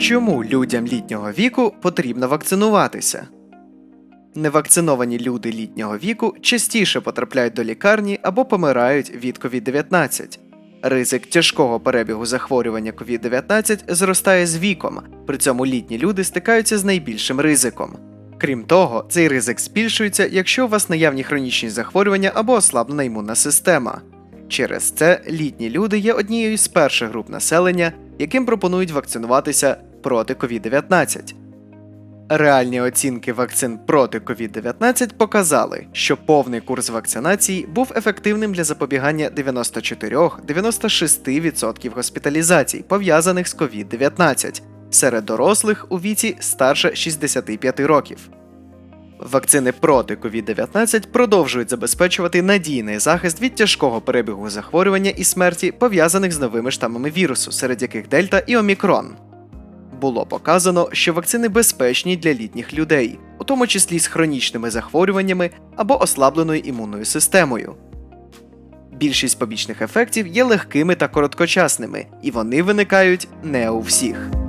Чому людям літнього віку потрібно вакцинуватися? Невакциновані люди літнього віку частіше потрапляють до лікарні або помирають від COVID-19. Ризик тяжкого перебігу захворювання COVID-19 зростає з віком, при цьому літні люди стикаються з найбільшим ризиком. Крім того, цей ризик збільшується, якщо у вас наявні хронічні захворювання або ослаблена імунна система. Через це літні люди є однією з перших груп населення, яким пропонують вакцинуватися проти COVID-19. Реальні оцінки вакцин проти COVID-19 показали, що повний курс вакцинації був ефективним для запобігання 94-96% госпіталізацій, пов'язаних з COVID-19 серед дорослих у віці старше 65 років. Вакцини проти COVID-19 продовжують забезпечувати надійний захист від тяжкого перебігу захворювання і смерті, пов'язаних з новими штамами вірусу, серед яких Дельта і Омікрон. Було показано, що вакцини безпечні для літніх людей, у тому числі з хронічними захворюваннями або ослабленою імунною системою. Більшість побічних ефектів є легкими та короткочасними, і вони виникають не у всіх.